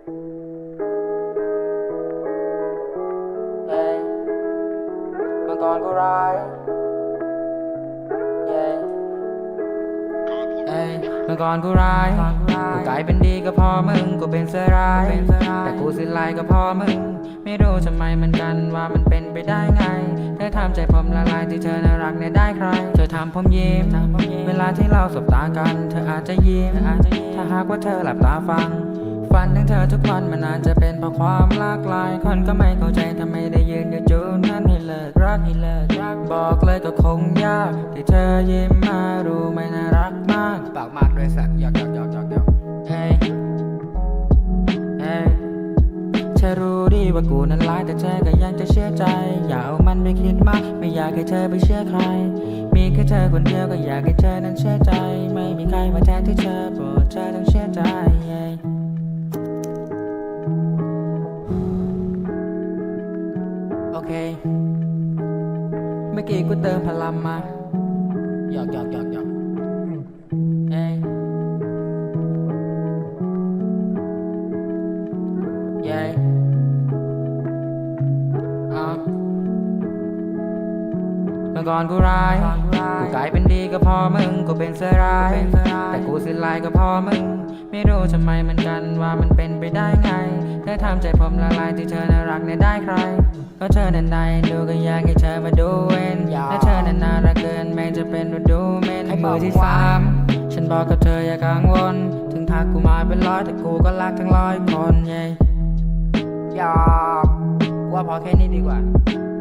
เย้เมื่อก่อนก็ร้ายเย้เอ้ยเมื่อก่อนกูร้ายกูกลายเป็นดีก็เพอมึงกูเป็นเสือร้าย แต่กูสิ้นลายก็เพอมึง ไม่รู้ทำไมเหมือนกันว่ามันเป็นไปได้ไง เธอทำใจผมละลายที่เธอน่ารักเนี่ยได้ใคร เธอทำผมยิ้ม เวลาที่เราสบตากัน เธออาจจะยิ้ม ถ้าหากว่าเธอหลับตาฟัง ฝันถึงเธอทุกวันมันอาจจะเป็นเพราะความหลากหลาย คนก็ไม่เข้าใจทำไมได้ยืนอยู่จุดนั้นให้เลิกรักให้เลิกรักบอกเลยก็คงยากที่เธอยิ้มมารู้ไหมน่ารักมากปากมากด้วยสัตว์หยอกหยอกหยอกหยอกหยอกเฮ้ยเฮ้ยเธอรู้ดีว่ากูนั้นร้ายแต่เธอก็ยังจะเชื่อใจ อย่าเอามันไปคิดมาก ไม่อยากให้เธอไปเชื่อใคร มีแค่เธอคนเดียวก็อยากให้เธอนั้นเชื่อใจ ไม่มีใครมาแทนที่เธอ โอเค เมื่อกี้กูเติมพลังมาหยอกหยอกหยอกหยอกเอ้ยเย้อะเมื่อก่อนกูร้าย กูกลายเป็นดีก็เพอมึง กูเป็นเสือร้าย แต่กูสิ้นลายก็เพอมึง ไม่รู้ทำไมเหมือนกันว่ามันเป็นไปได้ไง เธอทำใจผมละลายที่เธอน่ารักเนี่ยได้ใคร ก็เธอนั้นได้ดูก็อยากให้เธอมาดูเว้นและเธอนั้นน่ารักเกินแม้จะเป็นว่าดูเมนมือที่สามฉันบอกกับเธออย่ากังวล ถึงทักกูมาเป็นร้อยแต่กูก็รักทั้งร้อยคนเย้หยอกว่าพอแค่นี้ดีกว่า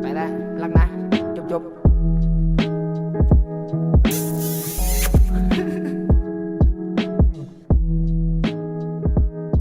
ไปแล้วรักนะจุ๊บจุ๊บ